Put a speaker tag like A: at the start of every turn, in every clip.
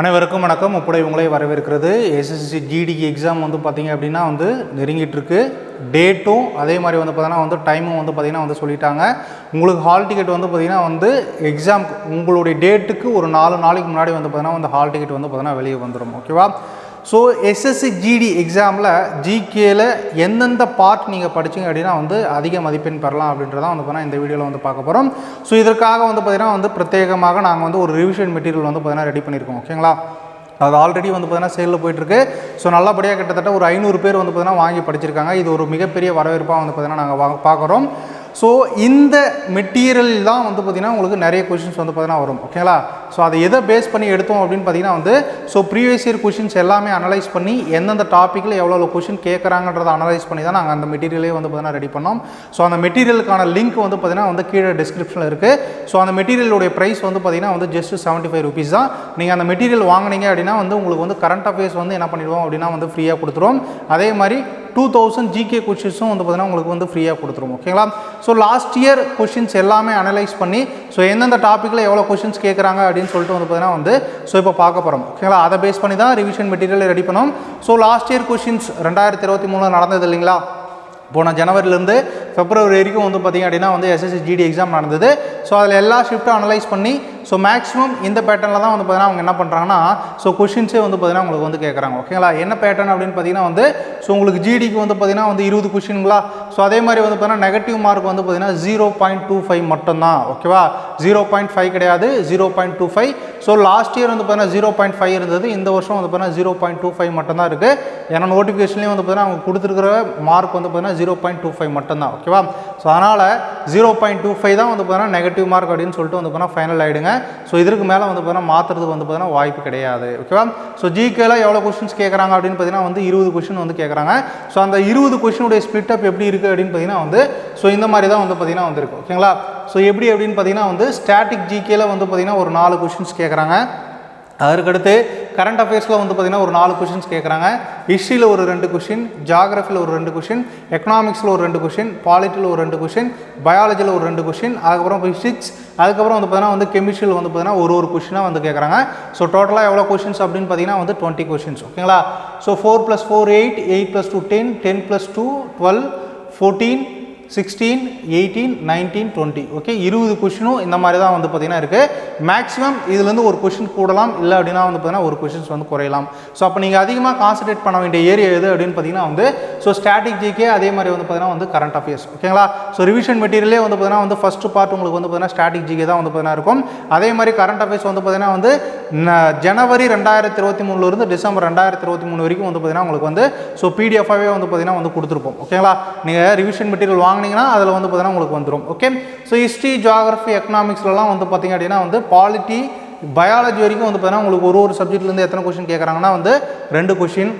A: அனைவருக்கும் வணக்கம். முப்படை உங்களை வரவேற்கிறது. எஸ்எஸ்சி ஜிடி எக்ஸாம் வந்து பார்த்தீங்க அப்படின்னா வந்து நெருங்கிட்டுருக்கு. டேட்டும் அதே மாதிரி வந்து பார்த்தீங்கன்னா வந்து டைமும் வந்து பார்த்திங்கன்னா வந்து சொல்லிட்டாங்க. உங்களுக்கு ஹால் டிக்கெட் வந்து பார்த்திங்கன்னா வந்து எக்ஸாம் உங்களுடைய டேட்டுக்கு ஒரு நாலு நாளைக்கு முன்னாடி வந்து பார்த்தீங்கன்னா வந்து ஹால் டிக்கெட் வந்து பார்த்தீங்கன்னா வெளியே வந்துடும் ஓகேவா ஸோ எஸ்எஸ்சி ஜிடி எக்ஸாமில் ஜிகேயில் எந்தெந்த பார்ட் நீங்கள் படிச்சிங்க அப்படின்னா வந்து அதிக மதிப்பெண் பெறலாம் அப்படின்றதான் வந்து பார்த்தீங்கன்னா இந்த வீடியோவில் வந்து பார்க்க போகிறோம் ஸோ இதற்காக வந்து பார்த்திங்கன்னா வந்து பிரத்யேகமாக நாங்கள் வந்து ஒரு ரிவிஷன் மெட்டீரியல் வந்து பார்த்திங்கன்னா ரெடி பண்ணியிருக்கோம். ஓகேங்களா அது ஆல்ரெடி வந்து பார்த்தீங்கன்னா சேலில் போயிட்டுருக்கு ஸோ நல்லபடியாக கிட்டத்தட்ட ஒரு ஐநூறு பேர் வந்து பார்த்திங்கன்னா வாங்கி படிச்சிருக்காங்க. இது ஒரு மிகப்பெரிய வரவேற்பாக வந்து பார்த்திங்கன்னா நாங்கள் வா பார்க்குறோம். ஸோ இந்த மெட்டீரியல் தான் வந்து பார்த்திங்கன்னா உங்களுக்கு நிறைய கொஷின்ஸ் வந்து பார்த்தீங்கன்னா வரும். ஓகேங்களா ஸோ அதை எதை பேஸ் பண்ணி எடுத்தோம் அப்படின்னு பார்த்தீங்கன்னா வந்து ஸோ ப்ரீவியஸ் இயர் கொஷின்ஸ் எல்லாமே அனலைஸ் பண்ணி எந்தெந்த டாப்பிக்கில் எவ்வளோ கொஷின் கேட்குறாங்கன்றதை அனலைஸ் பண்ணி தான் நாங்கள் அந்த மெட்டீரியலே வந்து பார்த்தீங்கன்னா ரெடி பண்ணோம். ஸோ அந்த மெட்டீரியலுக்கான லிங்க் வந்து பார்த்தீங்கன்னா வந்து கீழே டிஸ்கிரிப்ஷனில் இருக்குது ஸோ அந்த மெட்டீரியலுடைய ப்ரைஸ் வந்து பார்த்தீங்கன்னா வந்து ஜஸ்ட் செவன்ட்டி ஃபைவ் ருபீஸ் தான். நீங்கள் அந்த மெட்டீரியல் வாங்குனீங்க அப்படின்னா வந்து உங்களுக்கு வந்து கரண்ட் அஃபேர்ஸ் வந்து என்ன பண்ணிடுவோம் அப்படின்னா வந்து ஃப்ரீயாக கொடுத்துருவோம். அதே மாதிரி டூ தௌசண்ட் ஜிகே கொஷின்ஸும் வந்து பார்த்தீங்கன்னா உங்களுக்கு வந்து ஃப்ரீயாக கொடுத்துருவோம் ஓகேங்களா ஸோ லாஸ்ட் இயர் கொஷின்ஸ் எல்லாமே அனலைஸ் பண்ணி ஸோ எந்தெந்த டாப்பிக்கில் எவ்வளோ கொஷின்ஸ் கேட்குறாங்க அப்படின்னு சொல்லிட்டு வந்து பார்த்தீங்கன்னா வந்து ஸோ இப்போ பார்க்க போகிறோம் ஓகேங்களா அதை பேஸ் பண்ணி தான் ரிவிஷன் மெட்டீரியல் ரெடி பண்ணோம். ஸோ லாஸ்ட் இயர் கொஷின்ஸ் ரெண்டாயிரத்தி இருபத்தி மூணில் நடந்தது இல்லைங்களா? போன ஜனவரிலேருந்து பிப்ரவரி வரைக்கும் வந்து பார்த்திங்க அப்படின்னா வந்து எஸ்எஸ்சி ஜிடி எக்ஸாம் நடந்தது. ஸோ அதில் எல்லா ஷிஃப்ட்டும் அனலைஸ் பண்ணி ஸோ மேக்ஸிமம் இந்த பேட்டர்னில் தான் வந்து பார்த்தீங்கன்னா அவங்க என்ன பண்ணுறாங்கன்னா ஸோ கொஷின்ஸே வந்து பார்த்தீங்கன்னா உங்களுக்கு வந்து கேட்குறாங்க ஓகேங்களா என்ன பேட்டர்ன் அப்படின்னு பார்த்தீங்கன்னா வந்து ஸோ உங்களுக்கு ஜிடிக்கு வந்து பார்த்தீங்கன்னா வந்து இருபது கொஷினுங்களா ஸோ அதே மாதிரி வந்து பார்த்தீங்கன்னா நெகட்டிவ் மார்க் வந்து பார்த்தீங்கன்னா ஜீரோ பாயிண்ட் டூ ஃபைவ் மட்டும்தான் ஓகேவா ஜீரோ பாயிண்ட் ஃபைவ் கிடையாது zero point two five so last year வந்து பார்த்தீங்கன்னா ஜீரோ பாயிண்ட் ஃபைவ் இருந்தது இந்த வருஷம் வந்து பார்த்தீங்கன்னா ஜீரோ பாயிண்ட் டூ ஃபைவ் மட்டும்தான் இருக்குது ஏன்னா நோட்டிஃபிகேஷன்லேயும் வந்து பார்த்தீங்கன்னா அவங்க கொடுத்துருக்கிற மார்க் வந்து பார்த்தீங்கன்னா ஜீரோ பாயிண்ட் டூ ஃபைவ் மட்டும்தான் ஓகேவா ஸோ அதனால் ஜீரோ பாயிண்ட் டூ ஃபைவ் தான் வந்து பார்த்தீங்கன்னா நெகட்டிவ் மார்க் அப்படின்னு சொல்லிட்டு வந்து பார்த்தீங்கன்னா ஃபைனல் ஆகிடுங்க ஸோ இதற்கு மேலே வந்து பார்த்தீங்கன்னா மாற்றுறதுக்கு வந்து பார்த்தீங்கன்னா வாய்ப்பு கிடையாது. ஓகேவா ஸோ ஜிகேல எவ்வளோ கொஸ்டின்ஸ் கேட்குறாங்க அப்படின்னு பார்த்தீங்கன்னா வந்து இருபது கொஸ்டின் வந்து கேட்குறாங்க ஸோ அந்த இருபது கொஸ்டினுடைய ஸ்பிளிட் அப் எப்படி இருக்குது அப்படின்னு பார்த்தீங்கன்னா வந்து ஸோ இந்த மாதிரி தான் வந்து பார்த்தீங்கன்னா வந்துருக்கு. ஓகேங்களா ஸோ எப்படி அப்படின்னு பார்த்தீங்கன்னா வந்து ஸ்டாட்டிக் ஜிகேல வந்து பார்த்தீங்கன்னா ஒரு நாலு கொஸ்டின்ஸ் கேட்குறாங்க அதற்கடுத்து கரண்ட் அஃபேர்ஸில் வந்து பார்த்திங்கன்னா ஒரு நாலு கொஷின்ஸ் கேட்குறாங்க ஹிஸ்ட்ரியில் ஒரு ரெண்டு கொஷின் ஜாகிரஃபியில் ஒரு ரெண்டு கொஷின் எக்கனாமிக்ஸில் ஒரு ரெண்டு கொஷின் பாலிட்டியில் ஒரு ரெண்டு கொஷின் பயாலஜியில் ஒரு ரெண்டு கொஷின் அதுக்கப்புறம் ஃபிசிக்ஸ் அதுக்கப்புறம் வந்து பார்த்திங்கன்னா வந்து கெமிஸ்ட்ரியில் வந்து பார்த்திங்கன்னா ஒரு ஒரு கொஷினாக வந்து கேட்குறாங்க ஸோ டோட்டலாக எவ்வளோ கொஷின்ஸ் அப்படின்னு பார்த்தீங்கன்னா வந்து டுவெண்ட்டி கொஷின்ஸ் ஓகேங்களா so four plus four eight eight plus two ten ten plus two twelve fourteen sixteen eighteen nineteen twenty okay இருபது கொஷினும் இந்த மாதிரி தான் வந்து பார்த்திங்கன்னா இருக்குது மேக்ஸிமம் இதுலேருந்து ஒரு கொஷின் கூடலாம். இல்லை அப்படின்னா வந்து பார்த்திங்கன்னா ஒரு கொஷின்ஸ் வந்து குறையலாம். ஸோ அப்போ நீங்கள் அதிகமாக கான்சன்ட்ரேட் பண்ண வேண்டிய ஏரியா எது அப்படின்னு பார்த்தீங்கன்னா வந்து ஸோ ஸ்டாட்டிக் அதே மாதிரி வந்து பார்த்திங்கன்னா வந்து கரண்ட் அஃபேர்ஸ் ஓகேங்களா ஸோ ரிவிஷன் மெட்டீரியலே வந்து பார்த்திங்கன்னா வந்து ஃபஸ்ட்டு பார்ட் உங்களுக்கு வந்து பார்த்திங்கன்னா ஸ்டாட்டிக் ஜிகே தான் வந்து பார்த்தீங்கன்னா இருக்கும். அதே மாதிரி கரண்ட் அஃபேர்ஸ் வந்து பார்த்திங்கன்னா வந்து ந- ஜனவரி ரெண்டாயிரத்தி இருபத்தி மூணுலேருந்து டிசம்பர் ரெண்டாயிரத்தி இருபத்தி மூணு வரைக்கும் வந்து பார்த்தீங்கன்னா உங்களுக்கு வந்து ஸோ பிடிஎஃபாகவே வந்து பார்த்திங்கன்னா வந்து கொடுத்துருப்போம். ஓகேங்களா நீங்கள் ரிவிஷன் மெட்டீரியல் வாங்க வாங்கினீங்கன்னா அதில் வந்து பார்த்தீங்கன்னா உங்களுக்கு வந்துடும் ஓகே ஸோ ஹிஸ்ட்ரி ஜியாகிரஃபி எக்கனாமிக்ஸ்லலாம் வந்து பார்த்தீங்க அப்படின்னா வந்து பாலிட்டி பயாலஜி வரைக்கும் வந்து பார்த்தீங்கன்னா உங்களுக்கு ஒரு ஒரு சப்ஜெக்ட்லேருந்து எத்தனை கொஷின் கேட்குறாங்கன்னா வந்து ரெண்டு கொஷின்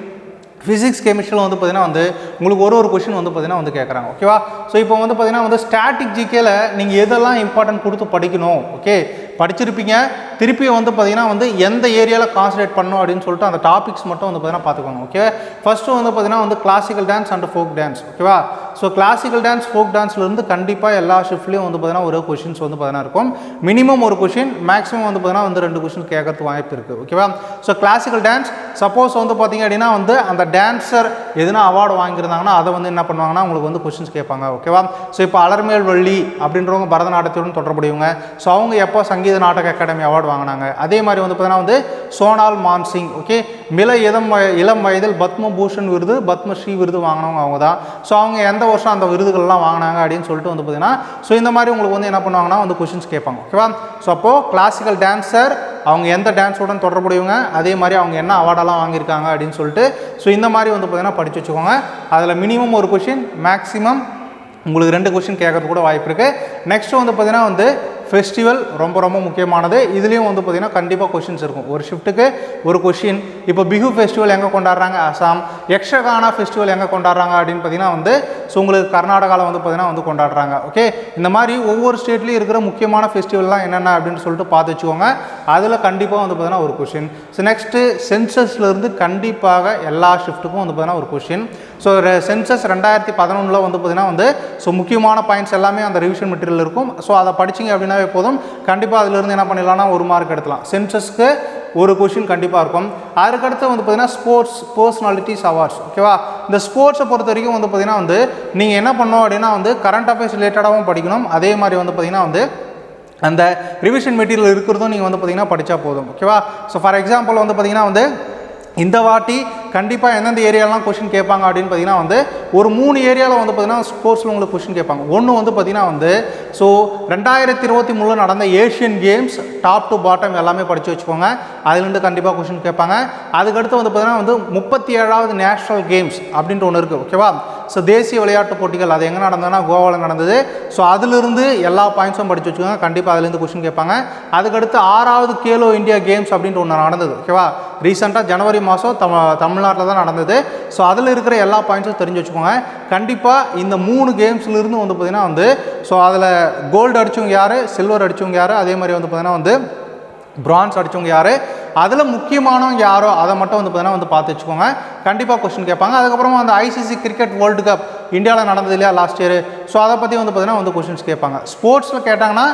A: ஃபிசிக்ஸ் கெமிஸ்ட்ரியில் வந்து பார்த்தீங்கன்னா வந்து உங்களுக்கு ஒரு ஒரு கொஷின் வந்து பார்த்தீங்கன்னா வந்து கேட்குறாங்க ஓகேவா ஸோ இப்போ வந்து பார்த்தீங்கன்னா வந்து ஸ்டாட்டிக் ஜிகேல நீங்கள் எதெல்லாம் இம்பார்ட்டன்ட் கொடுத்து படிக்கணும்? ஓகே படிச்சிருப்பீங்க. திருப்பி வந்து பார்த்தீங்கன்னா வந்து எந்த ஏரியாவில் கான்சன்ட்ரேட் பண்ணணும் அப்படின்னு சொல்லிட்டு அந்த டாபிக்ஸ் மட்டும் வந்து பார்த்தீங்கன்னா பார்த்துக்கோங்க ஓகே ஃபஸ்ட்டு வந்து பார்த்தீங்கன்னா வந்து classical dance and folk dance ஓகேவா ஸோ கிளாசிக்கல் டான்ஸ் ஃபோக் டான்ஸ்லேருந்து கண்டிப்பாக எல்லா ஷிஃப்ட்லேயும் வந்து பார்த்தீங்கன்னா ஒரு கொஷின்ஸ் வந்து பார்த்தீங்கன்னா இருக்கும். மினிமம் ஒரு கொஷின் மேக்ஸிமம் வந்து பார்த்தீங்கன்னா வந்து ரெண்டு கொஷின் கேட்கறதுக்கு வாய்ப்பு இருக்குது ஓகேவா ஸோ கிளாசிக்கல் டான்ஸ் சப்போஸ் வந்து பார்த்தீங்க அப்படின்னா வந்து அந்த டான்ஸர் எதுனா அவார்டு வாங்கியிருந்தாங்கன்னா அதை வந்து என்ன பண்ணுவாங்கன்னா உங்களுக்கு வந்து கொஷின்ஸ் கேட்பாங்க. ஓகேவா ஸோ இப்போ அலர்மேல் வள்ளி அப்படின்றவங்க பரதநாட்டியத்துடன் தொடர்புடையவங்க. ஸோ அவங்க எப்போ சங்கீத நாடக அகாடமி அவார்டு வாங்கினாங்க? அதே மாதிரி வந்து பார்த்தீங்கன்னா வந்து சோனால் மான்சிங். ஓகே மில இளம் இளம் வயதில் பத்மபூஷன் விருது பத்மஸ்ரீ விருது வாங்கினவங்க அவங்க தான் ஸோ அவங்க எந்த வருஷம் அந்த விருதுகள்லாம் வாங்கினாங்க அப்படின்னு சொல்லிட்டு வந்து பார்த்தீங்கன்னா ஸோ இந்த மாதிரி உங்களுக்கு வந்து என்ன பண்ணுவாங்கன்னா வந்து கொஷின்ஸ் கேட்பாங்க. ஓகேவா ஸோ அப்போது கிளாசிக்கல் டான்ஸர் அவங்க எந்த டான்ஸுடன் தொடர்புடையவங்க அதே மாதிரி அவங்க என்ன அவார்டெல்லாம் வாங்கியிருக்காங்க அப்படின்னு சொல்லிட்டு ஸோ இந்த மாதிரி வந்து பார்த்தீங்கன்னா படித்து வச்சுக்கோங்க. அதில் மினிமம் ஒரு கொஷின் மேக்ஸிமம் உங்களுக்கு ரெண்டு கொஷின் கேட்கறது கூட வாய்ப்பு இருக்குது நெக்ஸ்ட் வந்து பார்த்தீங்கன்னா வந்து ஃபெஸ்டிவல் ரொம்ப ரொம்ப முக்கியமானது. இதுலேயும் வந்து பார்த்திங்கன்னா கண்டிப்பாக கொஷின்ஸ் இருக்கும். ஒரு ஷிஃப்ட்டுக்கு ஒரு கொஷின் இப்போ பிஹு ஃபெஸ்டிவல் எங்கே கொண்டாடுறாங்க? அசாம் யக்ஷகானா ஃபெஸ்டிவல் எங்கே கொண்டாடுறாங்க? அப்படின்னு பார்த்தீங்கன்னா வந்து ஸோ உங்களுக்கு கர்நாடகாவில் வந்து பார்த்திங்கன்னா வந்து கொண்டாடுறாங்க. ஓகே இந்த மாதிரி ஒவ்வொரு ஸ்டேட்லேயும் இருக்கிற முக்கியமான ஃபெஸ்டிவல்லாம் என்னென்ன அப்படின்னு சொல்லிட்டு பார்த்து வச்சுக்கோங்க. அதில் கண்டிப்பாக வந்து பார்த்திங்கன்னா ஒரு கொஷின் ஸோ நெக்ஸ்ட்டு சென்சஸ்லேருந்து கண்டிப்பாக எல்லா ஷிஃப்ட்டுக்கும் வந்து பார்த்திங்கன்னா ஒரு கொஷின் ஸோ சென்சஸ் ரெண்டாயிரத்தி பதினொன்றில் வந்து பார்த்தீங்கன்னா வந்து ஸோ முக்கியமான பாயிண்ட்ஸ் எல்லாமே அந்த ரிவிஷன் மெட்டீரியல் இருக்கும். ஸோ அதை படிச்சிங்க அப்படின்னாவே போதும். கண்டிப்பாக அதிலிருந்து என்ன பண்ணிடலாம்னா ஒரு மார்க் எடுக்கலாம் சென்சஸ்க்கு ஒரு கொஷின் கண்டிப்பாக இருக்கும். அதுக்கடுத்து வந்து பார்த்தீங்கன்னா ஸ்போர்ட்ஸ் பர்சனாலிட்டிஸ் அவார்ட்ஸ் ஓகேவா இந்த ஸ்போர்ட்ஸை பொறுத்த வரைக்கும் வந்து பார்த்தீங்கன்னா வந்து நீங்கள் என்ன பண்ணணும் அப்படின்னா வந்து கரண்ட் அஃபேர்ஸ் ரிலேட்டடாகவும் படிக்கணும். அதே மாதிரி வந்து பார்த்தீங்கன்னா வந்து அந்த ரிவிஷன் மெட்டீரியல் இருக்கிறதும் நீங்கள் வந்து பார்த்தீங்கன்னா படித்தா போதும் ஓகேவா ஸோ ஃபார் எக்ஸாம்பிள் வந்து பார்த்தீங்கன்னா வந்து இந்த வாட்டி கண்டிப்பாக எந்தெந்த ஏரியாலாம் கொஷின் கேட்பாங்க அப்படின்னு பார்த்தீங்கன்னா வந்து ஒரு மூணு ஏரியாவில் வந்து பார்த்தீங்கன்னா ஸ்போர்ட்ஸில் உங்களுக்கு கொஷின் கேட்பாங்க. ஒன்று வந்து பார்த்தீங்கன்னா வந்து ஸோ ரெண்டாயிரத்தி இருபத்தி மூணில் நடந்த Asian games top to bottom எல்லாமே படித்து வச்சுக்கோங்க. அதுலேருந்து கண்டிப்பாக கொஷின் கேட்பாங்க. அதுக்கடுத்து வந்து பார்த்தீங்கன்னா வந்து முப்பத்தி ஏழாவது நேஷ்னல் கேம்ஸ் அப்படின்ட்டு ஒன்று இருக்குது ஓகேவா ஸோ தேசிய விளையாட்டு போட்டிகள் அது எங்கே நடந்ததுன்னா கோவாவில் நடந்தது. ஸோ அதிலிருந்து எல்லா பாயிண்ட்ஸும் படித்து வச்சுக்கோங்க. கண்டிப்பாக அதுலேருந்து கொஷின் கேட்பாங்க. அதுக்கடுத்து ஆறாவது கேலோ இந்தியா கேம்ஸ் அப்படின்ட்டு ஒன்று நடந்தது. ஓகேவா ரீசெண்டாக ஜனவரி மாதம் தமிழ் தமிழ்நாட்டில் தான் நடந்தது. ஸோ அதில் இருக்கிற எல்லா பாயிண்ட்ஸும் தெரிஞ்சு வச்சுக்கோங்க. கண்டிப்பாக இந்த மூணு கேம்ஸ்லேருந்து வந்து பார்த்திங்கன்னா வந்து ஸோ அதில் கோல்டு அடித்தவங்க யார்? சில்வர் அடித்தவங்க யார்? அதே மாதிரி வந்து பார்த்திங்கன்னா வந்து பிரான்ஸ் அடித்தவங்க யார்? அதில் முக்கியமானவங்க யாரோ அதை மட்டும் வந்து பார்த்தீங்கன்னா வந்து பார்த்து வச்சுக்கோங்க. கண்டிப்பாக கொஸ்டின் கேட்பாங்க. அதுக்கப்புறமா அந்த ஐசிசி கிரிக்கெட் வேர்ல்டு கப் இந்தியாவில் நடந்தது இல்லையா லாஸ்ட் இயர் ஸோ அதை பற்றி வந்து பார்த்தீங்கன்னா வந்து கொஷின்ஸ் கேட்பாங்க. ஸ்போர்ட்ஸில் கேட்டாங்கன்னா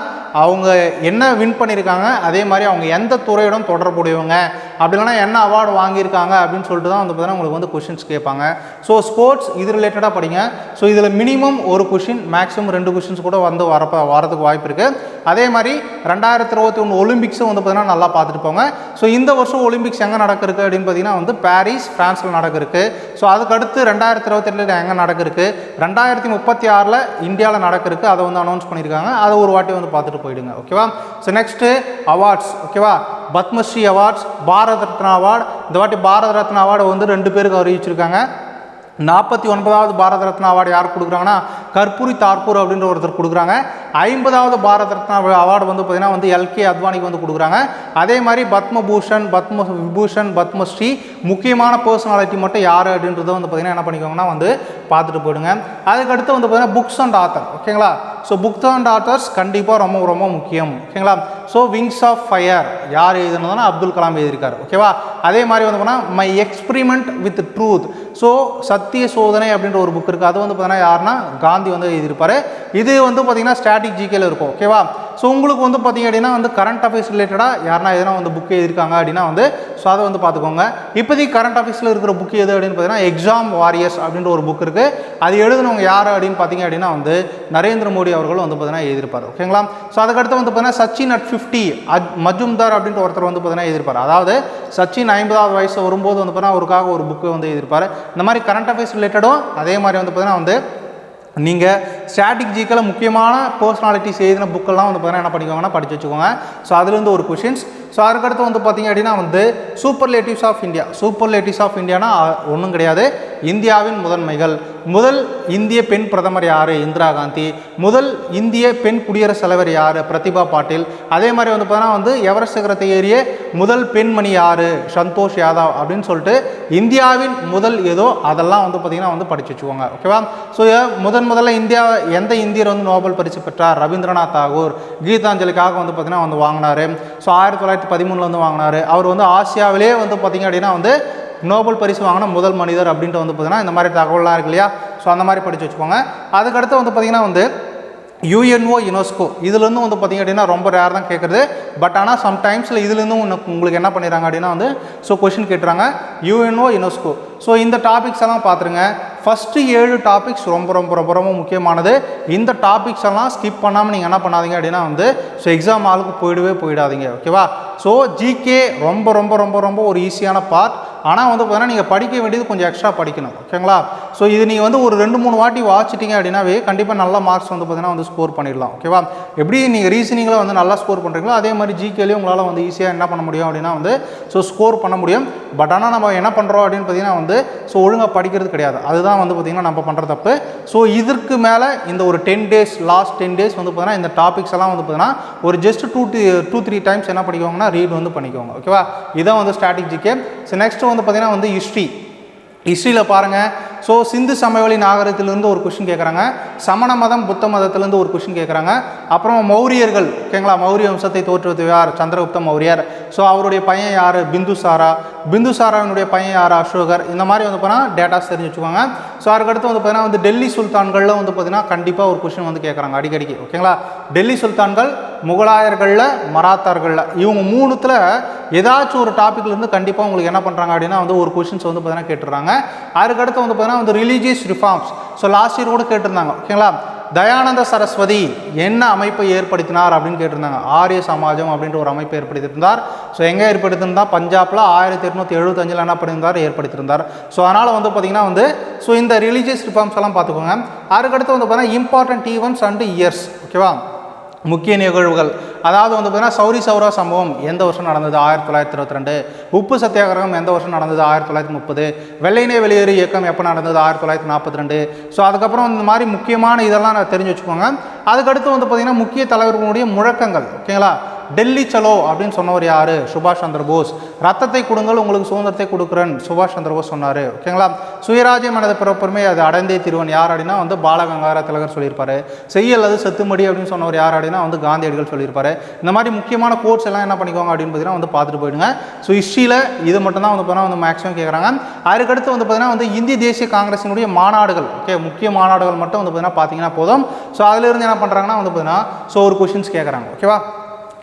A: அவங்க என்ன வின் பண்ணியிருக்காங்க அதே மாதிரி அவங்க எந்த துறையுடன் தொடர்புடையவங்க அப்படி இல்லைன்னா என்ன அவார்டு வாங்கியிருக்காங்க அப்படின்னு சொல்லிட்டு தான் வந்து பார்த்தீங்கன்னா உங்களுக்கு வந்து கொஷின்ஸ் கேட்பாங்க. ஸோ ஸ்போர்ட்ஸ் இது ரிலேட்டடாக படிங்க. ஸோ இதில் மினிமம் ஒரு கொஷின் மேக்ஸிமம் ரெண்டு கொஷின்ஸ் கூட வந்து வரப்ப வரதுக்கு வாய்ப்பு இருக்குது அதே மாதிரி ரெண்டாயிரத்தி இருபத்தி ஒன்று ஒலிம்பிக்ஸும் வந்து பார்த்தீங்கன்னா நல்லா பார்த்துட்டு போங்க. ஸோ இந்த வருஷம் ஒலிம்பிக்ஸ் எங்கே நடக்கிறதுக்கு அப்படின்னு பார்த்தீங்கன்னா வந்து பாரிஸ் ஃப்ரான்ஸில் நடக்கிறதுக்கு ஸோ அதுக்கடுத்து ரெண்டாயிரத்தி இருபத்தெட்டில் எங்கே இருக்குது ரெண்டாயிரத்தி முப்பத்தி ஆறில் இந்தியாவில் நடக்கிறதுக்கு அதை வந்து அனௌன்ஸ் பண்ணியிருக்காங்க அதை ஒரு வாட்டி வந்து பார்த்துட்டு போயிடுங்க. ஓகேவா ஸோ நெக்ஸ்ட்டு அவார்ட்ஸ் ஓகேவா பத்மஸ்ரீ அவார்ட்ஸ் பாரத் ரத்னா அவார்டு இந்த வாட்டி பாரத ரத்னா அவார்டு வந்து ரெண்டு பேருக்கு அறிவிச்சிருக்காங்க. நாற்பத்தி ஒன்பதாவது பாரத ரத்னா அவார்டு யார் கொடுக்குறாங்கன்னா கற்பூரி தார்பூர் அப்படின்ற ஒருத்தர் கொடுக்குறாங்க. ஐம்பதாவது பாரத ரத்னா அவார்டு வந்து பார்த்திங்கன்னா வந்து எல்கே அத்வானிக்கு வந்து கொடுக்குறாங்க. அதே மாதிரி பத்மபூஷன் பத்ம விபூஷன் பத்மஸ்ரீ முக்கியமான பர்சனாலிட்டி மட்டும் யார் அப்படின்றத வந்து பார்த்திங்கன்னா என்ன பண்ணிக்கோங்கன்னா வந்து பார்த்துட்டு போயிடுங்க. அதுக்கடுத்து வந்து பார்த்திங்கன்னா புக்ஸ் அண்ட் ஆத்தர் ஓகேங்களா ஸோ புக்ஸ் அண்ட் ஆத்தர்ஸ் கண்டிப்பாக ரொம்ப ரொம்ப முக்கியம் ஓகேங்களா ஸோ விங்ஸ் ஆஃப் ஃபயர் யார் எழுதுனதுன்னா அப்துல் கலாம் எழுதியிருக்காரு ஓகேவா அதே மாதிரி வந்து பார்த்தீங்கன்னா my experiment with truth so Sathiya Sothanai அப்படின்ற ஒரு புக் இருக்குது அது வந்து பார்த்தீங்கன்னா யாருன்னா? காந்தி வந்து எழுதியிருப்பார். இது வந்து பார்த்தீங்கன்னா ஸ்டாட்டிக் ஜிகேல இருக்கும். ஓகேவா ஸோ உங்களுக்கு வந்து பார்த்தீங்க அப்படின்னா வந்து கரண்ட் அஃபேர்ஸ் ரிலேட்டடாக யாருனா எதனா வந்து புக் எழுதியிருக்காங்க அப்படின்னா வந்து ஸோ அதை வந்து பார்த்துக்கோங்க இப்போதைக்கு கரண்ட் அஃபேர்ஸில் இருக்கிற புக் எது அப்படின்னு பார்த்தீங்கன்னா எக்ஸாம் வாரியர்ஸ் அப்படின்ற ஒரு புக் இருக்குது அது எழுதுனவங்க யார் அப்படின்னு பார்த்தீங்க அப்படின்னா வந்து நரேந்திர மோடி அவர்கள் வந்து பார்த்தீங்கன்னா எழுதியிருப்பார். ஓகேங்களா ஸோ அதுக்கடுத்து வந்து பார்த்தீங்கன்னா சச்சின் அட் ஃபிஃப்டி அஜ் மஜும்தார் அப்படின்ற ஒருத்தர் வந்து பார்த்தீங்கன்னா எழுதியிருப்பார். அதாவது சச்சின் ஐம்பதாவது வயசு வரும்போது வந்து பார்த்தீங்கன்னா அவருக்காக ஒரு புக்கு வந்து எழுதியிருப்பார். இந்த மாதிரி கரண்ட் அஃபேர்ஸ் ரிலேட்டடும் அதே மாதிரி வந்து பார்த்திங்கன்னா வந்து நீங்கள் ஸ்டாட்டிக் ஜிக்கில் முக்கியமான பர்சனாலிட்டிஸ் எழுதின புக்கெல்லாம் வந்து பார்த்தீங்கன்னா என்ன பண்ணிக்கோங்கன்னா படித்து வச்சுக்கோங்க. ஸோ அதுலேருந்து ஒரு கொஷின்ஸ் ஸோ அதுக்கடுத்து வந்து பார்த்தீங்க அப்படின்னா வந்து superlatives of India superlatives of Indiana ஒன்றும் கிடையாது. இந்தியாவின் முதன்மைகள். முதல் இந்திய பெண் பிரதமர் யார்? இந்திரா காந்தி. முதல் இந்திய பெண் குடியரசுத் தலைவர் யார்? பிரதிபா பாட்டில். அதே மாதிரி வந்து பார்த்தீங்கன்னா வந்து எவரெஸ்ட் சிகரத்தை ஏறிய முதல் பெண்மணி யார்? சந்தோஷ் யாதவ் அப்படின்னு சொல்லிட்டு இந்தியாவின் முதல் ஏதோ அதெல்லாம் வந்து பார்த்திங்கன்னா வந்து படிச்சு வச்சுக்கோங்க. ஓகேவா ஸோ முதன் முதல்ல இந்தியா எந்த இந்தியர் வந்து நோபல் பரிசு பெற்றார்? ரவீந்திரநாத் தாகூர். கீதாஞ்சலிக்காக வந்து பார்த்தீங்கன்னா வந்து வாங்கினார். ஸோ ஆயிரத்தி தொள்ளாயிரத்தி பதிமூணில் வந்து வாங்கினார். அவர் வந்து ஆசியாவிலே வந்து பார்த்திங்க அப்படின்னா வந்து நோபல் பரிசு வாங்கின முதல் மனிதர் அப்படின்ட்டு வந்து பார்த்திங்கன்னா இந்த மாதிரி தகவலாம் இருக்கு இல்லையா? ஸோ அந்த மாதிரி படித்து வச்சுக்கோங்க. அதுக்கடுத்து வந்து பார்த்திங்கன்னா வந்து யூஎன்ஓ யுனெஸ்கோ இதுலேருந்து வந்து பார்த்திங்க அப்படின்னா ரொம்ப ரேர் தான் கேட்குறது. பட் ஆனால் சம்டைம்ஸில் இதுலேருந்து உனக்கு உங்களுக்கு என்ன பண்ணிடுறாங்க அப்படின்னா வந்து ஸோ கொஷின் கேட்டுறாங்க யூஎன்ஓ யுனெஸ்கோ ஸோ இந்த டாபிக்ஸ் எல்லாம் பார்த்துருங்க. ஃபஸ்ட்டு ஏழு டாபிக்ஸ் ரொம்ப ரொம்ப ரொம்ப ரொம்ப முக்கியமானது. இந்த டாபிக்ஸ் எல்லாம் ஸ்கிப் பண்ணாமல் நீங்கள் என்ன பண்ணாதீங்க அப்படின்னா வந்து ஸோ எக்ஸாம் ஆளுக்கு போயிடவே போயிடாதீங்க ஓகேவா ஸோ ஜிகே ரொம்ப ரொம்ப ரொம்ப ரொம்ப ஒரு ஈஸியான பார்ட் ஆனால் வந்து பார்த்தீங்கன்னா நீங்கள் படிக்க வேண்டியது கொஞ்சம் எக்ஸ்ட்ரா படிக்கணும் ஓகேங்களா ஸோ இது நீங்கள் வந்து ஒரு ரெண்டு மூணு வாட்டி வாசிட்டீங்க அப்படின்னாவே கண்டிப்பாக நல்ல மார்க்ஸ் வந்து பார்த்தீங்கன்னா வந்து ஸ்கோர் பண்ணிடலாம் ஓகேவா எப்படி நீங்கள் ரீசனிங்கில் வந்து நல்லா ஸ்கோர் பண்ணுறீங்களோ அதே மாதிரி ஜிகேலையும் உங்களால் வந்து ஈஸியாக என்ன பண்ண முடியும் அப்படின்னா வந்து ஸோ ஸ்கோர் பண்ண முடியும். பட் ஆனால் நம்ம என்ன பண்ணுறோம் அப்படின்னு பார்த்தீங்கன்னா வந்து ஸோ ஒழுங்காக படிக்கிறது கிடையாது. அதுதான் வந்து பார்த்திங்கன்னா நம்ம பண்ணுற தப்பு. ஸோ இதற்கு மேலே இந்த ஒரு ten days last ten days வந்து பார்த்தீங்கன்னா இந்த டாபிக்ஸ் எல்லாம் வந்து பார்த்தீங்கன்னா ஒரு just two two three times என்ன பண்ணிக்கோங்கன்னா ரீட் வந்து பண்ணிக்கோங்க ஓகேவா இதான் வந்து ஸ்ட்ராட்டஜிக்கு ஜிகே ஸோ நெக்ஸ்ட் வந்து பார்த்தீங்கன்னா வந்து ஹிஸ்ட்ரி ஹிஸ்ட்ரியில் பாருங்கள் ஸோ சிந்து சமவெளி நாகரத்திலிருந்து ஒரு கொஷின் கேட்குறாங்க சமண மதம் புத்த மதத்திலேருந்து ஒரு கொஷின் கேட்குறாங்க அப்புறம் மௌரியர்கள் ஓகேங்களா மௌரிய வம்சத்தை தோற்றுவது யார்? சந்திரகுப்த மௌரியர். ஸோ அவருடைய பையன் யார்? பிந்துசாரா பிந்துசாராவினுடைய பையன் யார்? அசோகர். இந்த மாதிரி வந்து போனால் டேட்டாஸ் தெரிஞ்சு வச்சுக்கோங்க. ஸோ அதுக்கடுத்து வந்து பார்த்தீங்கன்னா வந்து டெல்லி சுல்தான்களில் வந்து பார்த்தீங்கன்னா கண்டிப்பாக ஒரு கொஷின் வந்து கேட்குறாங்க அடிக்கடிக்கு. ஓகேங்களா டெல்லி சுல்தான்கள் முகலாயர்களில் மராத்தார்களில். இவங்க மூணுத்தில் ஏதாச்சும் ஒரு டாப்பிக்லேருந்து கண்டிப்பாக உங்களுக்கு என்ன பண்ணுறாங்க அப்படின்னா வந்து ஒரு கொஷின்ஸ் வந்து பார்த்தீங்கன்னா கேட்டுடுறாங்க. அதுக்கடுத்து வந்து பார்த்தீங்கன்னா வந்து religious reforms so last year கூட கேட்டிருந்தாங்க. ஓகேங்களா தயானந்த சரஸ்வதி என்ன அமைப்பை ஏற்படுத்தினார் அப்படின்னு கேட்டிருந்தாங்க. ஆரிய சமாஜம் அப்படின்ற ஒரு அமைப்பை ஏற்படுத்தியிருந்தார். ஸோ எங்கே ஏற்படுத்தியிருந்தால் பஞ்சாபில் ஆயிரத்தி எட்நூற்றி எழுபத்தஞ்சில் என்ன பண்ணியிருந்தார்? ஏற்படுத்தியிருந்தார். ஸோ அதனால் வந்து பார்த்திங்கன்னா வந்து ஸோ இந்த ரிலீஜியஸ் ரிஃபார்ம்ஸ் எல்லாம் பார்த்துக்கோங்க. அதுக்கடுத்து வந்து பார்த்தீங்கன்னா இம்பார்ட்டன்ட் ஈவெண்ட்ஸ் அண்ட் இயர்ஸ் ஓகேவா முக்கிய நிகழ்வுகள். அதாவது வந்து பார்த்தீங்கன்னா சௌரி சௌரா சம்பவம் எந்த வருஷம் நடந்தது? ஆயிரத்தி தொள்ளாயிரத்தி இருபத்தி ரெண்டு உப்பு சத்தியாகிரகம் எந்த வருஷம் நடந்தது? ஆயிரத்தி தொள்ளாயிரத்தி முப்பது. வெள்ளையினை வெளியேறு இயக்கம் எப்போ நடந்தது? ஆயிரத்தி தொள்ளாயிரத்தி நாற்பத்தி ரெண்டு ஸோ அதுக்கப்புறம் இந்த மாதிரி முக்கியமான இதெல்லாம் நான் தெரிஞ்சு வச்சுக்கோங்க. அதுக்கடுத்து வந்து பார்த்திங்கன்னா முக்கிய தலைவர்களுடைய முழக்கங்கள். ஓகேங்களா? டெல்லி சலோ அப்படின்னு சொன்னவர் யார்? சுபாஷ் சந்திர போஸ். ரத்தத்தை கொடுங்கள் உங்களுக்கு சுதந்திரத்தை கொடுக்குறேன் சுபாஷ் சந்திர போஸ் சொன்னார். ஓகேங்களா? சுயராஜ்யம் எனது பிறப்புரிமை அது அடைந்தே திருவன் யார் அப்படின்னா வந்து பாலகங்கார திலகர் சொல்லியிருப்பார். செய்ய அல்லது செத்துமடி அப்படின்னு சொன்னவர் யார் அப்படின்னா வந்து காந்தியடிகள் சொல்லியிருப்பார். இந்த மாதிரி முக்கியமான கோர்ஸ் எல்லாம் என்ன பண்ணிக்கோங்க அப்படின்னு பார்த்தீங்கன்னா வந்து பார்த்துட்டு போயிடுங்க. ஸோ ஹிஸ்ட்ரியில் இது மட்டும் தான் வந்து பார்த்தீங்கன்னா வந்து மேக்ஸிமம் கேட்குறாங்க அதுக்கடுத்து வந்து பார்த்தீங்கன்னா வந்து இந்திய தேசிய காங்கிரஸினுடைய மாநாடுகள் ஓகே முக்கிய மாநாடுகள் மட்டும் வந்து பார்த்தீங்கன்னா பார்த்தீங்கன்னா போதும். ஸோ அதிலிருந்து என்ன பண்ணுறாங்கன்னா வந்து பார்த்தீங்கன்னா ஸோ ஒரு கொஷின்ஸ் கேட்குறாங்க ஓகேவா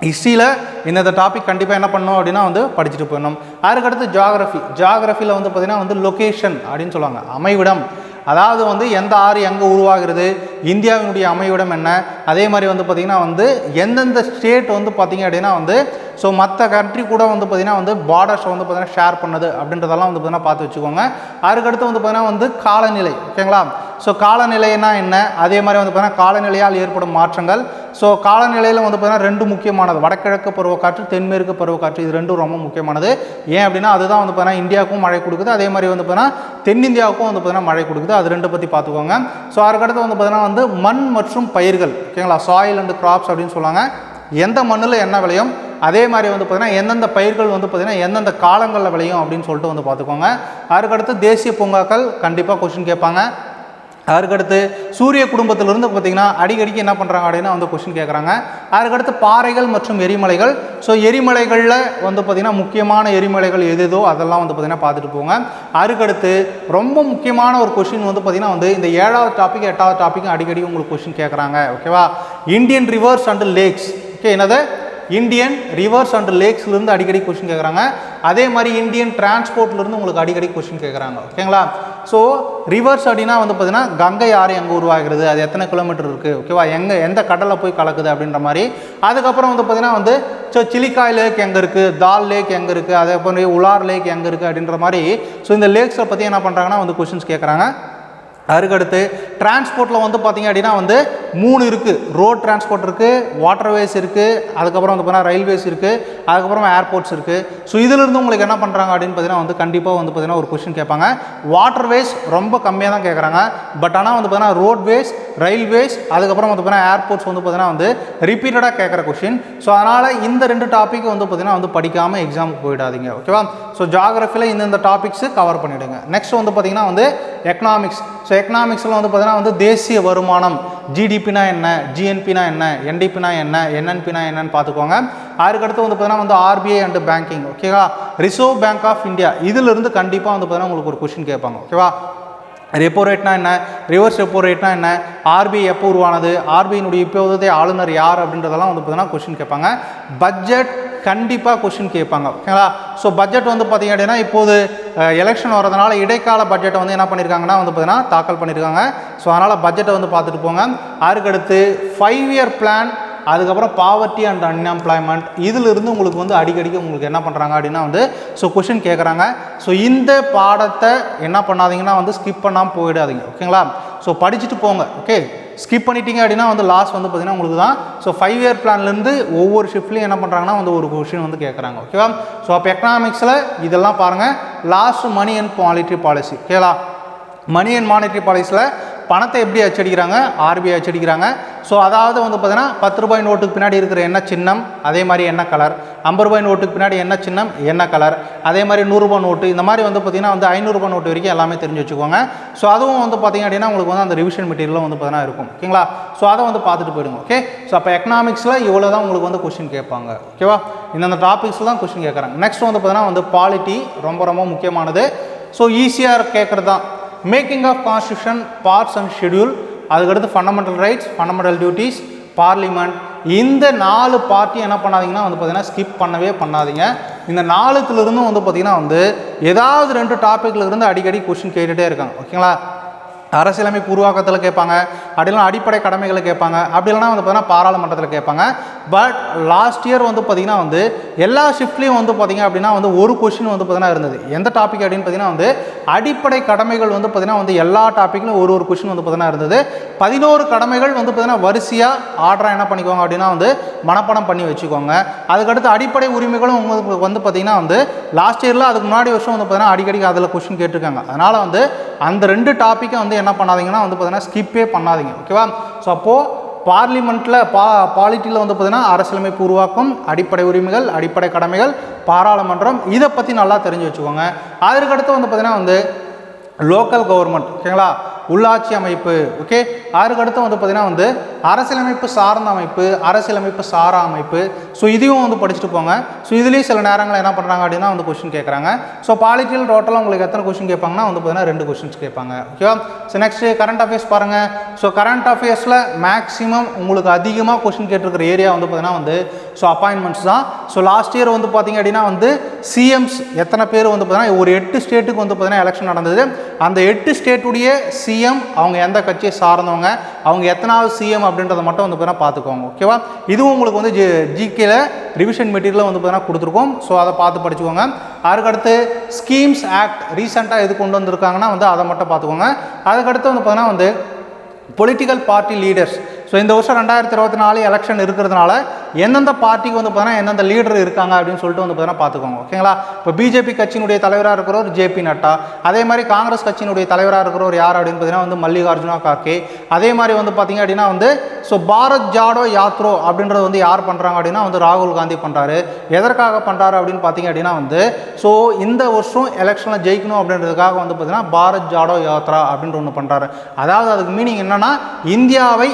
A: ஹிஸ்ட்ரியில் இந்த டாபிக் கண்டிப்பாக என்ன பண்ணணும் அப்படின்னா வந்து படிச்சுட்டு போயிடணும். அதுக்கடுத்து ஜாகிரஃபி ஜாகிரஃபியில் வந்து பார்த்திங்கன்னா வந்து லொக்கேஷன் அப்படின்னு சொல்லுவாங்க. அமைவிடம். அதாவது வந்து எந்த ஆறு எங்கே உருவாகிறது? இந்தியாவினுடைய அமைவிடம் என்ன? அதே மாதிரி வந்து பார்த்திங்கன்னா வந்து எந்தெந்த ஸ்டேட் வந்து பார்த்திங்க அப்படின்னா வந்து ஸோ மற்ற கண்ட்ரி கூட வந்து பார்த்திங்கன்னா வந்து பார்டர்ஸை வந்து பார்த்திங்கன்னா ஷேர் பண்ணுது அப்படின்றதெல்லாம் வந்து பார்த்திங்கன்னா பார்த்து வச்சுக்கோங்க அதுக்கடுத்து வந்து பார்த்திங்கன்னா வந்து காலநிலை ஓகேங்களா ஸோ காலநிலைனா என்ன அதே மாதிரி வந்து பார்த்திங்கன்னா காலநிலையால் ஏற்படும் மாற்றங்கள் ஸோ காலநிலையில் வந்து பார்த்திங்கன்னா ரெண்டு முக்கியமானது வடகிழக்கு பருவக்காற்று தென்மேற்கு பருவக்காற்று இது ரெண்டும் ரொம்ப முக்கியமானது ஏன் அப்படின்னா அதுதான் வந்து பார்த்திங்கன்னா இந்தியாவுக்கும் மழை கொடுக்குது அதே மாதிரி வந்து பார்த்திங்கன்னா தென்னிந்தியாவுக்கும் வந்து பார்த்திங்கன்னா மழை கொடுக்குது அது ரெண்டு பற்றி பார்த்துக்கோங்க ஸோ அதுக்கடுத்து வந்து பார்த்திங்கன்னா வந்து மண் மற்றும் பயிர்கள் ஓகேங்களா சாயில் அண்ட் கிராப்ஸ் அப்படின்னு சொல்லுவாங்க எந்த மண்ணில் என்ன விளையும் அதே மாதிரி வந்து பார்த்திங்கன்னா எந்தெந்த பயிர்கள் வந்து பார்த்திங்கன்னா எந்தெந்த காலங்களில் விளையும் அப்படின்னு சொல்லிட்டு வந்து பார்த்துக்கோங்க. அதுக்கடுத்து தேசிய பூங்காக்கள் கண்டிப்பாக கொஷின் கேட்பாங்க. அதுக்கடுத்து சூரிய குடும்பத்திலிருந்து பார்த்தீங்கன்னா அடிக்கடிக்கு என்ன பண்ணுறாங்க அப்படின்னா வந்து கொஷின் கேட்குறாங்க. அதுக்கடுத்து பாறைகள் மற்றும் எரிமலைகள். ஸோ எரிமலைகளில் வந்து பார்த்திங்கன்னா முக்கியமான எரிமலைகள் எது எதோ அதெல்லாம் வந்து பார்த்திங்கன்னா பார்த்துட்டு போங்க. அதுக்கடுத்து ரொம்ப முக்கியமான ஒரு கொஷின் வந்து பார்த்திங்கன்னா வந்து இந்த ஏழாவது டாபிக் எட்டாவது டாபிக் அடிக்கடி உங்களுக்கு கொஷின் கேட்குறாங்க ஓகேவா Indian rivers and lakes okay என்னது? இந்தியன் ரிவர்ஸ் அண்ட் லேக்ஸ்லேருந்து அடிக்கடி கொஷின் கேட்குறாங்க அதே மாதிரி இந்தியன் டிரான்ஸ்போர்ட்லேருந்து உங்களுக்கு அடிக்கடி கொஷின் கேட்குறாங்க ஓகேங்களா ஸோ ரிவர்ஸ் அப்படின்னா வந்து பார்த்தீங்கன்னா கங்கை ஆறு எங்கே உருவாகிறது? அது எத்தனை கிலோமீட்டர் இருக்குது ஓகேவா எங்கே எந்த கடலை போய் கலக்குது அப்படின்ற மாதிரி. அதுக்கப்புறம் வந்து பார்த்தீங்கன்னா வந்து ஸோ சிலிக்காய் லேக் எங்கே இருக்குது தால் லேக் எங்கே இருக்குது அதே மாதிரி உலார் லேக் எங்கே இருக்குது அப்படின்ற மாதிரி. ஸோ இந்த லேக்ஸை பற்றி என்ன பண்ணுறாங்கன்னா வந்து கொஷின்ஸ் கேட்குறாங்க அதுக்கடுத்து டிரான்ஸ்போர்ட்டில் வந்து பார்த்தீங்க அப்படின்னா வந்து மூணு இருக்குது ரோட் டிரான்ஸ்போர்ட் இருக்குது வாட்டர்வேஸ் இருக்குது அதுக்கப்புறம் வந்து பார்த்தீங்கன்னா ரயில்வேஸ் இருக்குது அதுக்கப்புறம் ஏர்போர்ட்ஸ் இருக்குது ஸோ இதிலிருந்து உங்களுக்கு என்ன பண்ணுறாங்க அப்படின்னு பார்த்தீங்கன்னா வந்து கண்டிப்பாக வந்து பார்த்தீங்கன்னா ஒரு கொஷின் கேட்பாங்க. வாட்டர்வேஸ் ரொம்ப கம்மியாக தான் கேட்குறாங்க பட் ஆனால் வந்து பார்த்தீங்கன்னா ரோட்வேஸ் ரயில்வேஸ் அதுக்கப்புறம் வந்து பார்த்தீங்கன்னா ஏர்போர்ட்ஸ் வந்து பார்த்தீங்கன்னா வந்து ரிப்பீட்டடாக கேட்குற கொஷின் ஸோ அதனால் இந்த ரெண்டு டாபிக் வந்து பார்த்தீங்கன்னா வந்து படிக்காமல் எக்ஸாமுக்கு போயிடாதீங்க. ஓகேவா ஸோ ஜாகிரஃபியில் இந்தந்த டாபிக்ஸு கவர் பண்ணிவிடுங்க நெக்ஸ்ட் வந்து பார்த்தீங்கன்னா வந்து எக்கனாமிக்ஸ் ஸோ எக்கனாமிக்ஸில் வந்து பார்த்தீங்கன்னா வந்து தேசிய வருமானம் ஜிடிபினா என்ன ஜிஎன்பினா என்ன என்டிபினா என்ன என்என்பினா என்னன்னு பார்த்துக்கோங்க அதுக்கடுத்து வந்து பார்த்தீங்கன்னா வந்து ஆர்பிஐ அண்ட் பேங்கிங் ஓகேவா ரிசர்வ் பேங்க் ஆஃப் இந்தியா இதிலிருந்து கண்டிப்பாக வந்து பார்த்தீங்கன்னா உங்களுக்கு ஒரு கொஷின் கேட்பாங்க ஓகேவா ரெப்போ ரேட்னா என்ன ரிவர்ஸ் ரெப்போ ரேட்னா என்ன ஆர்பிஐ எப்போ உருவானது ஆர்பிஐனுடைய இப்போதைய ஆளுநர் யார் அப்படின்றதெல்லாம் வந்து பார்த்தீங்கன்னா கொஷின் கேட்பாங்க. பட்ஜெட் கண்டிப்பாக கொஷின் கேட்பாங்க. ஓகேங்களா? ஸோ பட்ஜெட் வந்து பார்த்தீங்க அப்படின்னா இப்போது எலெக்ஷன் வரதுனால இடைக்கால பட்ஜெட்டை வந்து என்ன பண்ணியிருக்காங்கன்னா வந்து பார்த்தீங்கன்னா தாக்கல் பண்ணியிருக்காங்க ஸோ அதனால் பட்ஜெட்டை வந்து பார்த்துட்டு போங்க. அதுக்கடுத்து ஃபைவ் இயர் பிளான் அதுக்கப்புறம் பாவர்ட்டி அண்ட் அன்எம்ப்ளாய்மெண்ட் இதிலிருந்து உங்களுக்கு வந்து அடிக்கடிக்கு உங்களுக்கு என்ன பண்ணுறாங்க அப்படின்னா வந்து ஸோ கொஷின் கேட்குறாங்க ஸோ இந்த பாடத்தை என்ன பண்ணாதீங்கன்னா வந்து ஸ்கிப் பண்ணாமல் போயிடாதீங்க. ஓகேங்களா? ஸோ படிச்சுட்டு போங்க. ஓகே ஸ்கிப் பண்ணிட்டீங்க அப்படின்னா வந்து லாஸ் வந்து பார்த்தீங்கன்னா உங்களுக்கு தான். ஸோ ஃபைவ் இயர் பிளான்லேருந்து ஒவ்வொரு ஷிஃப்ட்லையும் என்ன பண்ணுறாங்கன்னா வந்து ஒரு கொஷின் வந்து கேட்குறாங்க ஓகேவா ஸோ அப்போ எக்கனாமிக்ஸில் இதெல்லாம் பாருங்கள் last money and monetary policy ஓகேலா money and monetary பாலிசியில் பணத்தை எப்படி அச்சடிக்கிறாங்க? ஆர்பிஐ அச்சடிக்கிறாங்க. ஸோ அதாவது வந்து பார்த்தீங்கன்னா பத்து ரூபாய் நோட்டுக்கு பின்னாடி இருக்கிற என்ன சின்னம்? அதே மாதிரி என்ன கலர் ஐம்பது ரூபாய் நோட்டுக்கு பின்னாடி என்ன சின்னம்? என்ன கலர் அதே மாதிரி நூறுரூபா நோட்டு இந்த மாதிரி வந்து பார்த்தீங்கன்னா வந்து ஐநூறுரூபா நோட்டு வரைக்கும் எல்லாமே தெரிஞ்சு வச்சுக்கோங்க. ஸோ அதுவும் வந்து பார்த்தீங்க அப்படின்னா உங்களுக்கு வந்து அந்த ரிவிஷன் மெட்டீரியலும் வந்து பார்த்தீங்கன்னா இருக்கும். ஓகேங்களா ஸோ அதை வந்து பார்த்துட்டு போயிடுங்க. ஓகே ஸோ அப்போ எக்கனாமிக்ஸில் இவ்வளோ தான் உங்களுக்கு வந்து கொஷின் கேட்பாங்க. ஓகேவா இந்தந்த டாபிக்ஸில் தான் கொஷின் கேட்குறாங்க. நெக்ஸ்ட் வந்து பார்த்தீங்கன்னா வந்து பாலிட்டி ரொம்ப ரொம்ப முக்கியமானது. ஸோ ஈஸியாக கேட்குறது தான் making of constitution parts and schedule அதுக்கடுத்து fundamental rights fundamental duties parliament இந்த நாலு பார்ட்டி என்ன பண்ணாதீங்கன்னா வந்து பார்த்தீங்கன்னா ஸ்கிப் பண்ணவே பண்ணாதீங்க. இந்த நாலுத்துலேருந்தும் வந்து பார்த்தீங்கன்னா வந்து ஏதாவது ரெண்டு டாப்பிக்கில் இருந்து அடிக்கடி கொஷின் கேட்டுகிட்டே இருக்காங்க. ஓகேங்களா அரசியலமைப்பு உருவாக்கத்தில் கேட்பாங்க அப்படிலாம் அடிப்படை கடமைகளை கேட்பாங்க அப்படி இல்லைனா வந்து பார்த்தீங்கன்னா பாராளுமன்றத்தில் கேட்பாங்க. பட் லாஸ்ட் இயர் வந்து பார்த்திங்கன்னா வந்து எல்லா ஷிஃப்ட்லேயும் வந்து பார்த்திங்க அப்படின்னா வந்து ஒரு கொஷின் வந்து பார்த்திங்கன்னா இருந்தது. எந்த டாபிக் அப்படின்னு பார்த்தீங்கன்னா வந்து அடிப்படை கடமைகள் வந்து பார்த்திங்கன்னா வந்து எல்லா டாப்பிக்லையும் ஒரு ஒரு கொஷின் வந்து பார்த்திங்கன்னா இருந்தது. பதினோரு கடமைகள் வந்து பார்த்திங்கன்னா வரிசையாக ஆர்டராக என்ன பண்ணிக்கோங்க அப்படின்னா வந்து மனப்பாடம் பண்ணி வச்சுக்கோங்க அதுக்கடுத்து அடிப்படை உரிமைகளும் உங்களுக்கு வந்து பார்த்திங்கன்னா வந்து லாஸ்ட் இயரில் அதுக்கு முன்னாடி வருஷம் வந்து பார்த்திங்கன்னா அடிக்கடி அதில் கொஷின் கேட்டிருக்காங்க. அதனால் வந்து அந்த ரெண்டு டாப்பிக்கை வந்து என்ன பண்ணாதீங்கன்னா வந்து பார்த்தீங்கன்னா ஸ்கிப்பே பண்ணாதீங்க ஓகேவா? ஸோ அப்போது பார்லிமெண்ட்டில் பா பாலிட்டியில் வந்து பார்த்தீங்கன்னா அரசியலமைப்பு உருவாக்கம் அடிப்படை உரிமைகள் அடிப்படை கடமைகள் பாராளுமன்றம் இதை பற்றி நல்லா தெரிஞ்சு வச்சுக்கோங்க. அதற்கடுத்து வந்து பார்த்தீங்கன்னா வந்து லோக்கல் கவர்மெண்ட் ஓகேங்களா? உள்ளாட்சி அமைப்பு ஓகே அதுக்கடுத்து வந்து பார்த்திங்கன்னா வந்து அரசியலமைப்பு சார்ந்த அமைப்பு அரசியலமைப்பு சாரா அமைப்பு. ஸோ இதையும் வந்து படிச்சுட்டு போங்க. ஸோ இதுலேயும் சில நேரங்களில் என்ன பண்ணுறாங்க அப்படின்னா வந்து கொஸ்டின் கேட்குறாங்க ஸோ பாலிட்டியில் டோட்டலாக உங்களுக்கு எத்தனை கொஷின் கேட்பாங்கன்னா வந்து பார்த்தீங்கன்னா ரெண்டு கொஸ்டின்ஸ் கேட்பாங்க ஓகேவா ஸோ நெக்ஸ்ட்டு கரண்ட் அஃபேர்ஸ் பாருங்கள் ஸோ கரண்ட் அஃபேர்ஸில் மேக்ஸிமம் உங்களுக்கு அதிகமாக கொஷின் கேட்டிருக்கிற ஏரியா வந்து பார்த்தீங்கன்னா வந்து ஸோ அப்பாயின்மெண்ட்ஸ் தான். ஸோ லாஸ்ட் இயர் வந்து பார்த்தீங்க அப்படின்னா வந்து சிஎம்ஸ் எத்தனை பேர் வந்து பார்த்தீங்கன்னா ஒரு எட்டு ஸ்டேட்டுக்கு வந்து பார்த்தீங்கன்னா எலெக்ஷன் நடந்தது. அந்த எட்டு ஸ்டேட்டுடைய சி சிஎம் அவங்க எந்த கட்சியை சார்ந்தவங்க அவங்க எத்தனாவது சிஎம் அப்படின்றத மட்டும் வந்து பார்த்தீங்கன்னா பார்த்துக்கோங்க ஓகேவா? இதுவும் உங்களுக்கு வந்து ஜி ஜிகேல ரிவிஷன் மெட்டீரியல் வந்து பார்த்தீங்கன்னா கொடுத்துருக்கோம். ஸோ அதை பார்த்து படிச்சுக்கோங்க. அதுக்கடுத்து ஸ்கீம்ஸ் ஆக்ட் ரீசெண்டாக எது கொண்டு வந்திருக்காங்கன்னா வந்து அதை மட்டும் பார்த்துக்கோங்க. அதுக்கடுத்து வந்து பார்த்தீங்கன்னா வந்து பொலிட்டிக்கல் பார்ட்டி லீடர்ஸ் ஸோ இந்த வருஷம் ரெண்டாயிரத்தி இருபத்தி நாலு எலெக்ஷன் இருக்கிறதுனால எந்தெந்த பார்ட்டிக்கு வந்து பார்த்தீங்கன்னா எந்தெந்த லீடர் இருக்காங்க அப்படின்னு சொல்லிட்டு வந்து பார்த்தீங்கன்னா பார்த்துக்கோங்க ஓகேங்களா? இப்போ பிஜேபி கட்சியினுடைய தலைவராக இருக்கிறவர் ஜேபி நட்டா அதே மாதிரி காங்கிரஸ் கட்சியினுடைய தலைவராக இருக்கிறவர் யார் அப்படின்னு பார்த்தீங்கன்னா வந்து மல்லிகார்ஜுனா கார்கே. அதே மாதிரி வந்து பார்த்தீங்க அப்படின்னா வந்து ஸோ பாரத் ஜாடோ யாத்ரோ அப்படின்றது வந்து யார் பண்ணுறாங்க அப்படின்னா வந்து ராகுல் காந்தி பண்ணுறாரு எதற்காக பண்ணுறாரு அப்படின்னு பார்த்தீங்க அப்படின்னா வந்து ஸோ இந்த வருஷம் எலெக்ஷனில் ஜெயிக்கணும் அப்படின்றதுக்காக வந்து பார்த்தீங்கன்னா பாரத் ஜாடோ யாத்ரா அப்படின்ற ஒன்று பண்ணுறாரு அதாவது அதுக்கு மீனிங் என்னன்னா இந்தியாவை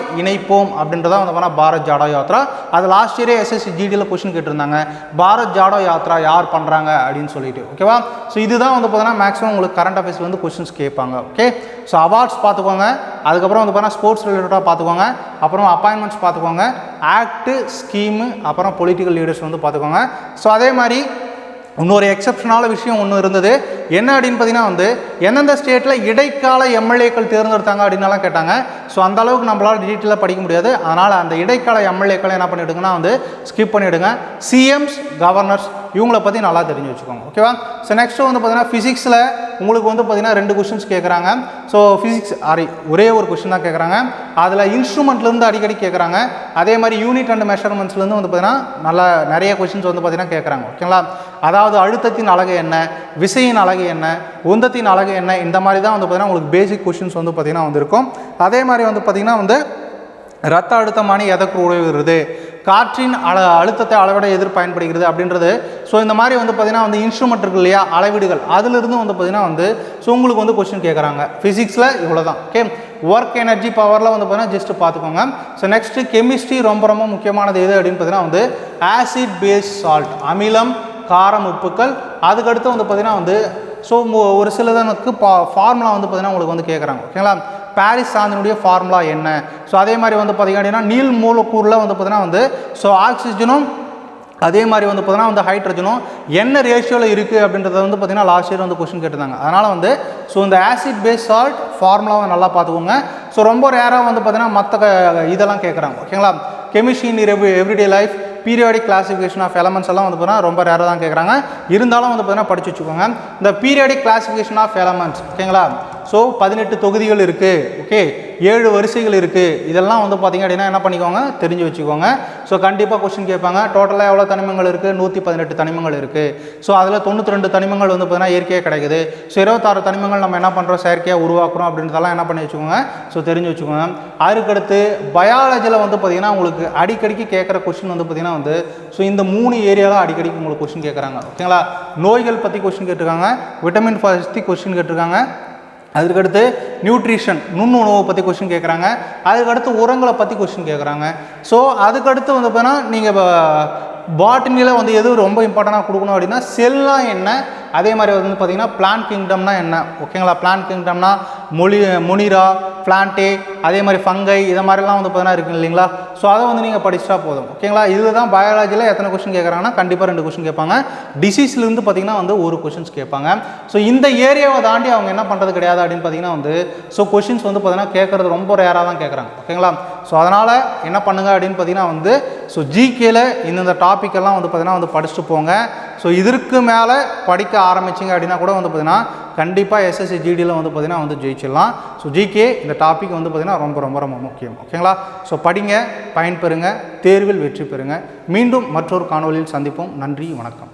A: இணைப்போம் அப்படின்றதான் வந்து பார்த்தீங்கன்னா பாரத் ஜாடோ யாத்ரா. அது லாஸ்ட் இயரே எஸ்எஸ்சி ஜிடியில் கொஷின் கேட்டிருந்தாங்க. பாரத் ஜாடோ யாத்ரா யார் பண்ணுறாங்க அப்படின்னு சொல்லிட்டு ஓகேவா ஸோ இதுதான் வந்து பார்த்தீங்கன்னா மேக்ஸிமம் உங்களுக்கு கரண்ட் அஃபேர்ஸ் வந்து கொஷின்ஸ் கேட்பாங்க ஓகே ஸோ அவார்ட்ஸ் பார்த்துக்கோங்க. அதுக்கப்புறம் வந்து பார்த்தீங்கன்னா ஸ்போர்ட்ஸ் ரிலேட்டடாக பார்த்துக்கோங்க. அப்புறம் அப்பாயின்மெண்ட்ஸ் பார்த்துக்கோங்க. ஆக்ட்டு ஸ்கீமு அப்புறம் பொலிட்டிக்கல் லீடர்ஸ் வந்து பார்த்துக்கோங்க. ஸோ அதே மாதிரி இன்னொரு எக்ஸப்ஷனான விஷயம் ஒன்று இருந்தது. என்ன அப்படின்னு பார்த்தீங்கன்னா வந்து எந்தெந்த ஸ்டேட்டில் இடைக்கால எம்எல்ஏக்கள் தேர்ந்தெடுத்தாங்க அப்படின்னலாம் கேட்டாங்க. ஸோ அந்த அளவுக்கு நம்மளால் டீட்டெயிலாக படிக்க முடியாது. அதனால் அந்த இடைக்கால எம்எல்ஏக்களை என்ன பண்ணிவிடுங்கன்னா வந்து ஸ்கிப் பண்ணிவிடுங்க சிஎம்ஸ் கவர்னர்ஸ் இவங்களை பற்றி நல்லா தெரிஞ்சு வச்சுக்கோங்க. ஓகேவா ஸோ நெக்ஸ்ட்டு வந்து பார்த்தீங்கன்னா ஃபிசிக்ஸில் உங்களுக்கு வந்து பார்த்தீங்கன்னா ரெண்டு கொஷின்ஸ் கேட்குறாங்க ஸோ ஃபிசிக்ஸ் ஆரி ஒரே ஒரு கொஷின் தான் கேட்குறாங்க அதில் இன்ஸ்ட்ருமெண்ட்லேருந்து அடிக்கடி கேட்குறாங்க அதே மாதிரி யூனிட் அண்ட் மெஷர்மெண்ட்ஸ்லேருந்து வந்து பார்த்தீங்கன்னா நல்லா நிறைய கொஷின்ஸ் வந்து பார்த்தீங்கன்னா கேட்குறாங்க ஓகேங்களா அதாவது அழுத்தத்தின் அழகு என்ன விசையின் அழகு என்ன உந்தத்தின் அழகு என்ன இந்த மாதிரி தான் வந்து பார்த்தீங்கன்னா உங்களுக்கு பேசிக் கொஷின்ஸ் வந்து பார்த்தீங்கன்னா வந்திருக்கும். அதே மாதிரி வந்து பார்த்தீங்கன்னா வந்து ரத்த அழுத்தமானி எதற்கு உதவுகிறது காற்றின் அழ அழுத்தத்தை அளவிட எதிர் பயன்படுகிறது அப்படின்றது. ஸோ இந்த மாதிரி வந்து பார்த்திங்கன்னா வந்து இன்ஸ்ட்ருமெண்ட் இருக்கு இல்லையா அளவீடுகள் அதிலிருந்து வந்து பார்த்திங்கன்னா வந்து ஸோ உங்களுக்கு வந்து கொஸ்டின் கேட்குறாங்க. ஃபிசிக்ஸில் இவ்வளோ தான் ஓகே ஒர்க் எனர்ஜி பவரில் வந்து பார்த்தீங்கன்னா ஜஸ்ட் பார்த்துக்கோங்க. ஸோ நெக்ஸ்ட்டு கெமிஸ்ட்ரி ரொம்ப ரொம்ப முக்கியமானது எது அப்படின்னு பார்த்தீங்கன்னா வந்து ஆசிட் பேஸ் சால்ட் அமிலம் காரம் உப்புக்கள். அதுக்கடுத்து வந்து பார்த்திங்கன்னா வந்து ஸோ ஒரு சிலதனுக்கு பா ஃபார்முலா வந்து பார்த்திங்கன்னா உங்களுக்கு வந்து கேட்குறாங்க ஓகேங்களா பாரிஸ் சாந்தினுடைய ஃபார்முலா என்ன? ஸோ அதே மாதிரி வந்து பார்த்திங்க அப்படின்னா நீல் மூலக்கூறில் வந்து பார்த்திங்கன்னா வந்து ஸோ ஆக்சிஜனும் அதே மாதிரி வந்து பார்த்தீங்கன்னா வந்து ஹைட்ரஜனும் என்ன ரேஷியோவில் இருக்குது அப்படின்றத வந்து பார்த்தீங்கன்னா லாஸ்ட் இயர் வந்து கொஸ்டின் கேட்டிருந்தாங்க. அதனால் வந்து ஸோ இந்த ஆசிட் பேஸ் சால்ட் ஃபார்முலாவை நல்லா பார்த்துக்கோங்க. ஸோ ரொம்ப ரேராக வந்து பார்த்திங்கன்னா மற்ற இதெல்லாம் கேட்குறாங்க ஓகேங்களா chemistry in every everyday life periodic classification of elements எல்லாம் வந்து பார்த்தீங்கன்னா ரொம்ப ரேராக தான் கேட்குறாங்க இருந்தாலும் வந்து பார்த்தீங்கன்னா படிச்சு வச்சுக்கோங்க. இந்த பீரியாடிக் கிளாசிஃபிகேஷன் ஆஃப் எலமெண்ட்ஸ் ஓகேங்களா ஸோ பதினெட்டு தொகுதிகள் இருக்குது ஓகே ஏழு வரிசைகள் இருக்குது இதெல்லாம் வந்து பார்த்திங்க அப்படின்னா என்ன பண்ணிக்கோங்க? தெரிஞ்சு வச்சுக்கோங்க. ஸோ கண்டிப்பாக கொஸ்டின் கேட்பாங்க. டோட்டலாக எவ்வளோ தனிமங்கள் இருக்குது நூற்றி பதினெட்டு தனிமங்கள் இருக்குது ஸோ அதில் தொண்ணூற்றி ரெண்டு தனிமங்கள் வந்து பார்த்தீங்கன்னா இயற்கையாக கிடைக்குது. ஸோ இருபத்தாறு தனிமங்கள் நம்ம என்ன பண்ணுறோம் செயற்கையாக உருவாக்குறோம் அப்படின்றதெல்லாம் என்ன பண்ணி வச்சுக்கோங்க? ஸோ தெரிஞ்சு வச்சுக்கோங்க. அதுக்கடுத்து பயாலஜியில் வந்து பார்த்திங்கன்னா உங்களுக்கு அடிக்கடிக்கு கேட்குற கொஸ்டின் வந்து பார்த்தீங்கன்னா வந்து ஸோ இந்த மூணு ஏரியாவில் அடிக்கடி உங்களுக்கு கொஸ்டின் கேட்குறாங்க ஓகேங்களா நோய்கள் பற்றி கொஸ்டின் கேட்டிருக்காங்க விட்டமின் பற்றி கொஸ்டின் கேட்டிருக்காங்க அதுக்கடுத்து நியூட்ரிஷன் நுண்ணுணவை பற்றி கொஸ்டின் கேட்குறாங்க அதுக்கடுத்து உரங்களை பற்றி கொஸ்டின் கேட்குறாங்க ஸோ அதுக்கடுத்து வந்து பார்த்தீங்கன்னா நீங்கள் பாட்டனியில் வந்து எது ரொம்ப இம்பார்ட்டண்டாக கொடுக்கணும் அப்படின்னா செல்லாம் என்ன? அதே மாதிரி வந்து பார்த்தீங்கன்னா பிளான் கிங்டம்னா என்ன? ஓகேங்களா பிளான் கிங்டம்னா மொழி முனிரா பிளான்டே அதே மாதிரி ஃபங்கை இதை மாதிரிலாம் வந்து பார்த்தீங்கன்னா இருக்குது இல்லைங்களா? ஸோ அதை வந்து நீங்கள் படிச்சிட்டா போதும். ஓகேங்களா? இதுதான் பயாலஜியில் எத்தனை கொஷின் கேட்குறாங்கன்னா கண்டிப்பாக ரெண்டு கொஷின் கேட்பாங்க. டிசீஸ்லேருந்து பார்த்தீங்கன்னா வந்து ஒரு கொஷின்ஸ் கேட்பாங்க. ஸோ இந்த ஏரியாவை தாண்டி அவங்க என்ன பண்ணுறது கிடையாது அப்படின்னு பார்த்தீங்கன்னா வந்து ஸோ கொஷின்ஸ் வந்து பார்த்தீங்கன்னா கேட்குறது ரொம்ப ரேராக தான் கேட்குறாங்க. ஓகேங்களா? ஸோ அதனால் என்ன பண்ணுங்க அப்படின்னு பார்த்தீங்கன்னா வந்து ஸோ ஜிகேல இந்தந்த டாப்பிக்கெல்லாம் வந்து பார்த்தீங்கன்னா வந்து படிச்சுட்டு போங்க. ஸோ இதற்கு மேலே படிக்க ஆரம்பிச்சிங்க அப்படின்னா கூட வந்து பார்த்தீங்கன்னா கண்டிப்பாக எஸ்எஸ்சி ஜிடியில் வந்து பார்த்தீங்கன்னா வந்து முடிச்சிடலாம் ஸோ ஜிகே இந்த டாபிக் வந்து பார்த்திங்கன்னா ரொம்ப ரொம்ப ரொம்ப முக்கியம். ஓகேங்களா ஸோ படிங்க பயன்பெறுங்க தேர்வில் வெற்றி பெறுங்க. மீண்டும் மற்றொரு காணொலியில் சந்திப்போம். நன்றி வணக்கம்.